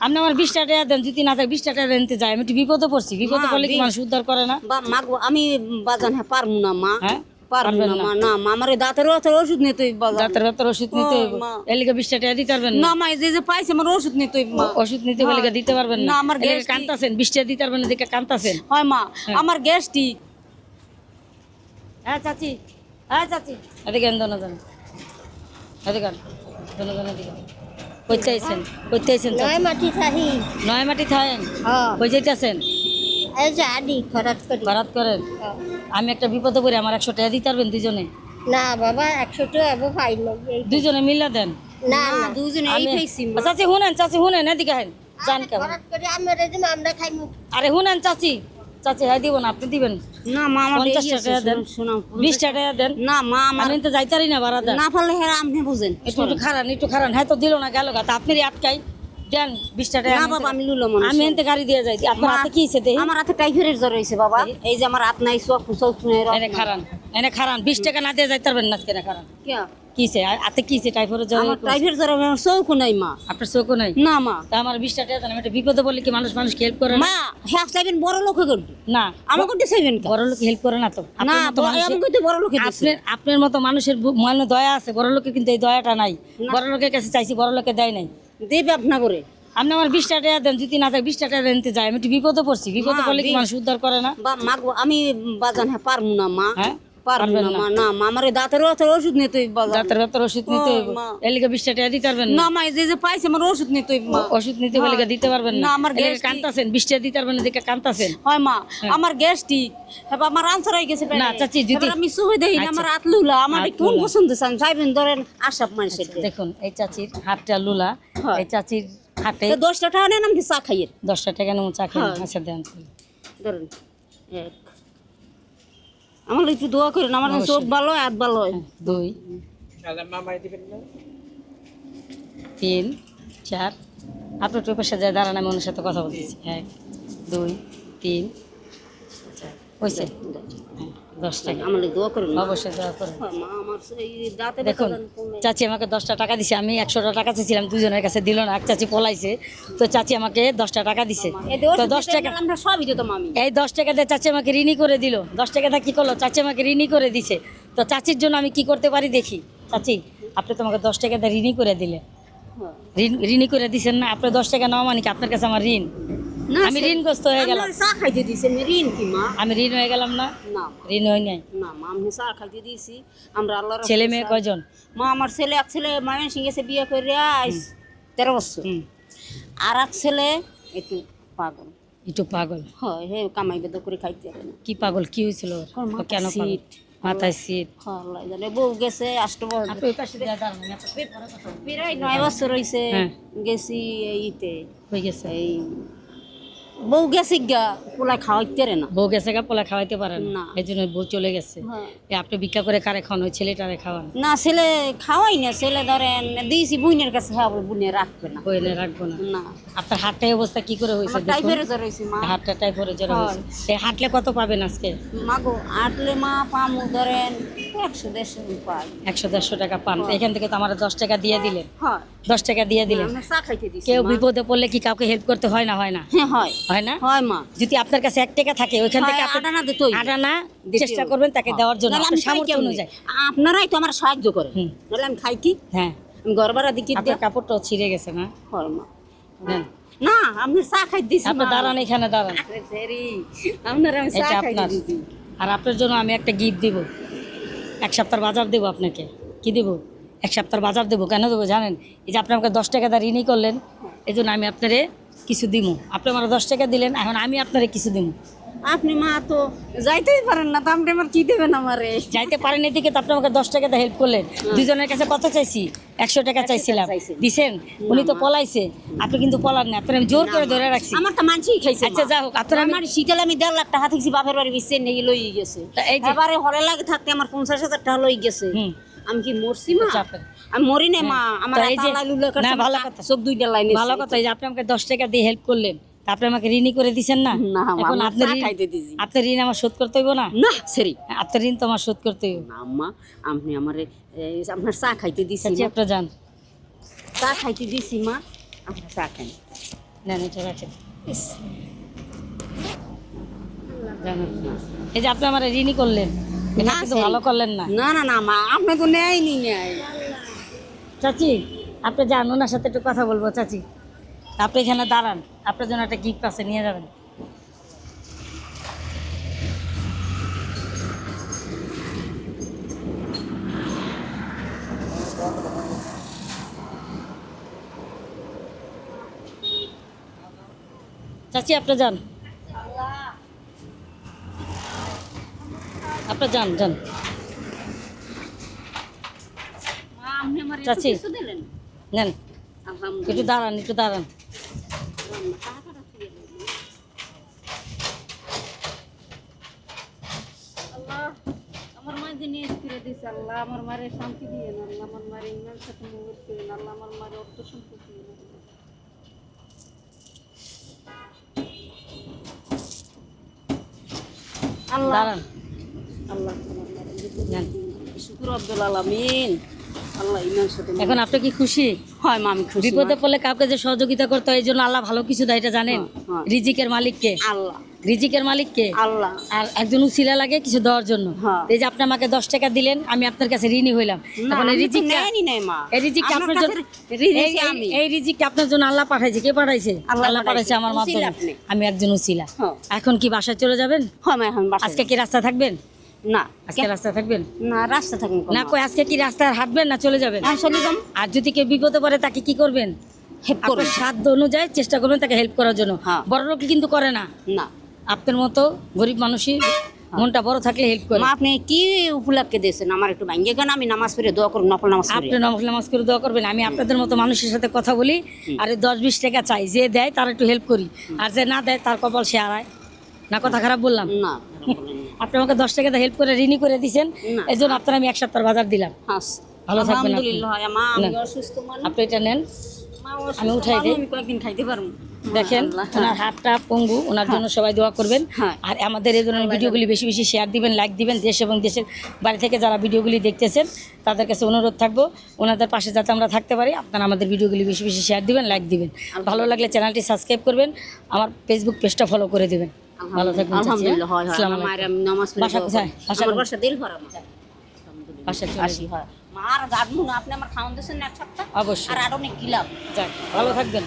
আপনি আমার বিশটা টাকা দেন যদি না থাকে বিশটা টাকা দিতে যাই আমি একটু বিপদে পড়ছি। বিপদে মা, পড়লে কি মানুষ উদ্ধার করে না? বা মাগো আমি বাজান হ্যাঁ পারব না মা। হ্যাঁ? পারব না? মা না মা আমার দাঁতের ওষুধ ওষুধ নিতে ডাক্তার ওষুধ নিতে মা। বিশটা টাকা দিতে পারবেন না? মা যে যে পাইছে আমার ওষুধ নিতে মা। ওষুধ নিতে দিতে পারবেন না, আমার গ্যাস্ট্রিক- কান্তাছেন দিতে পারবেন না দেখে কান্তাছেন হয় মা হ্যাঁ। আমার গ্যাস্ট্রিক। হ্যাঁ চাচি। হ্যাঁ চাচি। এদিকে দোনো দোনো এদিকে দোনো দোনো এদিকে আন। কইতে আইছেন কইতে আইছেন নয় মাটি থাহি। নয় মাটি থাকেন হ্যাঁ। কই যাইতেছেন? এই যে আদি খরচ করি। বারাত করেন? হ্যাঁ। আমি একটা বিপদে পড়ি আমার একশো টাকা দিতে পারবেন দুজনে? না বাবা একশো টাকা এবো পাই দুজনে মিলা দেন। না না দুজনে এই আমি- চাচি শুনেন চাচি শুনেন এদিকে হেন জান কেমন? খরচ করি আমরা দিম আমরা খাইমু। আরে শুনেন চাচি। চাচি হ্যাঁ দিব না আপনি দিবেন। না মা আমার পঞ্চাশ টাকা দেন। শোনো, শোনো, বিশ টাকা দেন। না মা আমার আমি তো যাইতারি না বারাদা না পারলে হ্যাঁ আপনি বুঝেন। একটু একটু খারান একটু খারান। হ্যাঁ তো দিল না গেল গা। তা আপনি আটকাই। দেন বিশ টাকা না বাবা আমি লুলো মানুষ আমি এনতে গাড়ি দিয়ে যাই। আপনার হাতে কি হয়েছে দেখি আমার হাতে টাইফয়েডের জ্বর হয়েছে বাবা। এই যে আমার হাত নাই সব সব শুনে এনে খারান এনে খারান। বিশ টাকা না দিয়ে যাইতে পারবেন না আজকে না খারান। কিছে হাতে কিছে টাইফয়েড জ্বর আমার টাইফয়েড জ্বর আমার চৌকো নাই মা। আপনার চোখও নাই? না মা। তা আমার বিশ টাকা আমি একটা বিপদে বললে কি মানুষ মানুষ হেল্প করে না? মা হ্যাঁ চাইবেন বড় লোকে করবে না। আমার করতে চাইবেন বড় লোক হেল্প করে না তো? না আপনার মতো ব- মানুষের- আমি কিন্তু বড় লোকে আপনার আপনার মতো মানুষের মনে দয়া আছে বড় লোকের কিন্তু এই দয়াটা নাই। বড় লোকের কাছে চাইছি বড় লোকে দেয় নাই। দেবে আপনা করে আপনি আমার বিশ টাকা দেন যদি না থাকে বিশ টাকা দিতে যাই আমি একটু বিপদে পড়ছি। বিপদে মা, পড়লে কি মানুষ উদ্ধার করে না? বা মাগো আমি বাজান হ্যাঁ পারব না মা। হ্যাঁ? পারব না না। মা না মা আমার দাঁতের ওষুধ ওষুধ নিতে হইব বাজান ডাক্তার ডাক্তার ওষুধ নিতে হইব। টাকা দিতে পারবেন না। মা যে যে পাইছে আমার ওষুধ নিতে হইব মা। ওষুধ নিতে দিতে পারবেন না। আমার কান্তাছেন দিতে পারবেন না দেখে কান্তাছেন হয় মা আমার গ্যাস্ট্রিক। হ্যাঁ আমার আনসার হয়ে গেছে না, চাচি, যদি- আমি সুই দেই না আচ্ছা। আমার আতলুলা আমার কোন পছন্দ চান চাইবেন ধরেন মানুষের দেখুন এই চাচির হাতটা লুলা এই চাচির হাতে দশটা টাকা নেন আমি চা খাইয়ের? দশটা টাকা চা হ্যাঁ। আচ্ছা দেন। ধরেন এক আমার একটু দোয়া করেন আমার চোখ ভালো হয়, হাত ভালো হয়। দুই। তিন চার। আপনার একটু সাথে যায় দাঁড়ান আমি ওনার সাথে কথা বলতেছি। এক দুই তিন। হয়েছে আমার দোয়া করেন অবশ্যই দেখুন চাচি আমাকে দশটা টাকা দিছে। আমি একশোটা টাকা চেয়েছিলাম দুজনের কাছে দিল না এক চাচি পলাইছে। তো চাচি আমাকে দশটা টাকা দিছে। তো দশ টাকা এই দশ টাকা দিয়ে চাচি আমাকে ঋণই করে দিল। দশ টাকা দিয়ে কী করল? চাচি আমাকে ঋণই করে দিছে। তো চাচির জন্য আমি কি করতে পারি দেখি। চাচি আপনি তোমাকে দশ টাকা দিয়ে ঋণই করে দিলে হ্যাঁ। ঋণ ঋণই করে দিছেন না? আপনি দশ টাকা নেওয়া মানে কি আপনার কাছে আমার ঋণ। না, আমি ঋণগ্রস্ত হয়ে গেলাম। চা খাইতে দিয়েছি আমি ঋণ কি মা? আমি ঋণ হয়ে গেলাম না? না ঋণ হয় নাই। না মা আমি চা খাইতে দিয়েছি আমরা আল্লাহর ছেলে মেয়ে কয়জন? মা আমার ছেলে এক ছেলে মায়ের সঙ্গে গেছে বিয়ে করে আইস তেরো বছর। আর এক ছেলে একটু পাগল। একটু পাগল? হয় হে কামাই বেদ করে খাইতে পারে না। কি পাগল কি হয়েছিল কেন সিট। মাথায় সিট? জানে বউ গেছে কথা বলব। প্রায় নয় বছর হয়েছে হ্যাঁ। গেছি এইতে হয়ে গেছে। এই বউ গেছে গা পোলা খাওয়াইতে পারে না। বউ গেছে গা পোলা খাওয়াইতে পারেন না। এই জন্য বউ চলে গেছে। হ্যাঁ। আপনি ভিক্ষা করে কারে খাওয়ান? ওই ছেলেটারে খাওয়ান। না ছেলে খাওয়াই না। ছেলে ধরেন দিয়েছি বুনের কাছে খাওয়াবো বুনে রাখবে না। বইনে রাখব না। না। আপনার হাটটাই অবস্থা কি করে হয়েছে জ্বর হয়েছে মা। হাটটা টাইপের জ্বর হয়েছে। হাঁটলে কত পাবেন আজকে? মাগো আটলে মা পামু ধরেন একশো দেড়শো পাই একশো দেড়শো টাকা পান। এখান থেকে তো আমার দশ টাকা দিয়ে দিলেন হয়। দশ টাকা দিয়ে দিলেন চা খাইতে দিছি কেউ বিপদে পড়লে কি কাউকে হেল্প করতে হয় না হয় না? হ্যাঁ হয়। হয় না? হয় মা। যদি আপনার কাছে এক টাকা থাকে ওইখান থেকে হয়, আপনি আটানা দিতেই আটানা চেষ্টা করবেন তাকে হ্যাঁ। দেওয়ার জন্য। সামর্থ্য অনুযায়ী। আপনারাই তো আমার সাহায্য করেন। হুম। আমি খাই কি? হ্যাঁ। দিকে আপনার কাপড়টাও ছিঁড়ে গেছে না হয় মা। না আপনি চা খাই দিছি আপনি দাঁড়ান এখানে দাঁড়ান। আরে আমি চা খাই আপনার। দিছি। আর আপনার জন্য আমি একটা গিফট দিব। এক সপ্তাহ বাজার দেবো আপনাকে। কি দেবো? এক সপ্তাহ বাজার দেবো, কেন দেবো জানেন? এই যে আপনি আমাকে দশ টাকা দা ঋণই করলেন এই জন্য আমি আপনারে কিছু দিব আপনি আমার দশ টাকা দিলেন, এখন আমি আপনারে কিছু দিব আপনি মা তো যাইতেই পারেন না তো আপনি আমার কি দেবেন আমারে? যাইতে পারেন এদিকে তো আপনি আমাকে দশ টাকা হেল্প করলেন। দুজনের কাছে কত চাইছি একশো টাকা চাইছিলাম। দিছেন? উনি তো পলাইছে। আপনি কিন্তু পলান না আপনার আমি জোর করে ধরে রাখছি। আমার তো মানসিই খাইছে আচ্ছা যা হোক আপনার আমি আমার শীতল আমি দেড় লাখ টাকা থেকে বাপের বাড়ি বিচ্ছে নিয়ে লই গেছে। এবারে হলে লাগে থাকতে আমার পঞ্চাশ হাজার টাকা লই গেছে। আমি কি মরছি মা? আমি মরি নাই মা। আমার না, ভালো কথা। চোখ দুইটা লাইনে ভালো কথা যে আপনি আমাকে দশ টাকা দিয়ে হেল্প করলেন। আপনি আমাকে ঋণই করে দিছেন না? না, এখন আপনার। আপনার ঋণ আমার শোধ করতে হইব না? না সেরি। আপনার ঋণ তো আমার শোধ করতে হইব। না আম্মা আপনি আমারে এই, আপনার চা খাইতে দিছি চাচি মা। আপনার যান। চা খাইতে দিছি মা আপনার চা খাই নেন এটা রাখেন। এই যে আপনি আমার ঋণই করলেন এটা না, কিন্তু ভালো করলেন না। না না না মা আপনি তো নেয়নি নেয়। চাচি আপনি যান ওনার সাথে একটু কথা বলব চাচি। আপনি এখানে দাঁড়ান। আপনার জন্য একটা গিফট আছে নিয়ে যাবেন। চাচি আপনি যান। আপনি যান যান। চাচি। নেন। একটু দাঁড়ান একটু দাঁড়ান। আল্লাহ আমার মা যে নিয়ে ফিরে দিয়েছে আল্লাহ আমার মারে শান্তি দিয়ে না আল্লাহ আমার মারে ইমান সাথে মুহূর্ত করে না আল্লাহ আমার মারে অর্থ দিয়ে না আল্লাহ আল্লাহ শুকুর আব্দুল আলামিন। এখন আপনি কি খুশি? হয় মা আমি খুশি বিপদে পড়লে কাউকে যে সহযোগিতা করতে হয় এই জন্য আল্লাহ ভালো কিছু দেয় এটা জানেন। রিজিকের মালিককে? আল্লাহ। রিজিকের মালিককে? আল্লাহ। আর একজন উসিলা লাগে কিছু দেওয়ার জন্য। হ্যাঁ। এই যে আপনি আমাকে দশ টাকা দিলেন আমি আপনার কাছে ঋণী হইলাম। এখন এই মা। এই রিজিকটা আপনার জন্য রিজিক এই- রিজিকটা আপনার জন্য আল্লাহ পাঠাইছে। কে পাঠাইছে? আল্লাহ আল্লাহ পাঠাইছে। আমার। মাধ্যমে। আমি একজন উসিলা। হ্যাঁ। এখন কি বাসায় চলে যাবেন? হয় এখন আজকে কি রাস্তা থাকবেন? না আজকে রাস্তা থাকবেন? না রাস্তা থাকুন না কই আজকে কি রাস্তায় হাঁটবেন না চলে যাবেন? দাম আর যদি কেউ বিপদে পড়ে তাকে কি করবেন? হেল্প করবে আপনার সাধ্য অনুযায়ী চেষ্টা করবেন তাকে হেল্প করার জন্য। হ্যাঁ। বড় লোক কিন্তু করে না। না। আপনার মতো গরিব মানুষই মনটা বড় থাকলে হেল্প করে। আপনি কি উপলক্ষে দিয়েছেন? আমার একটু ভাঙ্গে কেন? আমি নামাজ পড়ে দোয়া করুন নকল নামাজ আপনি নমাজ নামাজ করে দোয়া করবেন। আমি আপনাদের মতো মানুষের সাথে কথা বলি। আর দশ বিশ টাকা চাই। যে দেয় তার একটু হেল্প করি। আর যে না দেয় তার কপাল সে হারায়। না কথা খারাপ বললাম না। আপনি আমাকে দশ টাকা হেল্প করে ঋণী করে দিয়েছেন। এই জন্য আপনার আমি এক সপ্তাহ বাজার দিলাম। ভালো থাকবেন আপনি। আপনি এটা নেন আমি উঠাই দিই। আমি কয়েকদিন খাইতে পারব দেখেন। ওনার হাতটা পঙ্গু ওনার জন্য সবাই দোয়া করবেন হ্যাঁ। আর আমাদের এই ধরনের ভিডিওগুলি বেশি বেশি শেয়ার দিবেন লাইক দিবেন দেশ এবং দেশের বাড়ি থেকে যারা ভিডিওগুলি দেখতেছেন তাদের কাছে অনুরোধ থাকব ওনাদের পাশে যাতে আমরা থাকতে পারি আপনারা আমাদের ভিডিওগুলি বেশি বেশি শেয়ার দিবেন লাইক দিবেন ভালো লাগলে চ্যানেলটি সাবস্ক্রাইব করবেন আমার ফেসবুক পেজটা ফলো করে দিবেন ভালো থাকবেন হ্যাঁ? আলহামদুলিল্লাহ হয় হয়। আমার আমি নামাজ পড়ে বাসা কোথায়? আমার বাসা দিল ভরা মা আলহামদুলিল্লাহ। বাসায় চলে আসি হয়। মা আর গাদমু না আপনি আমার খাওয়ান দিয়েছেন না এক সপ্তাহ? অবশ্যই। আর আর অনেক গিলাম। ভালো থাকবেন।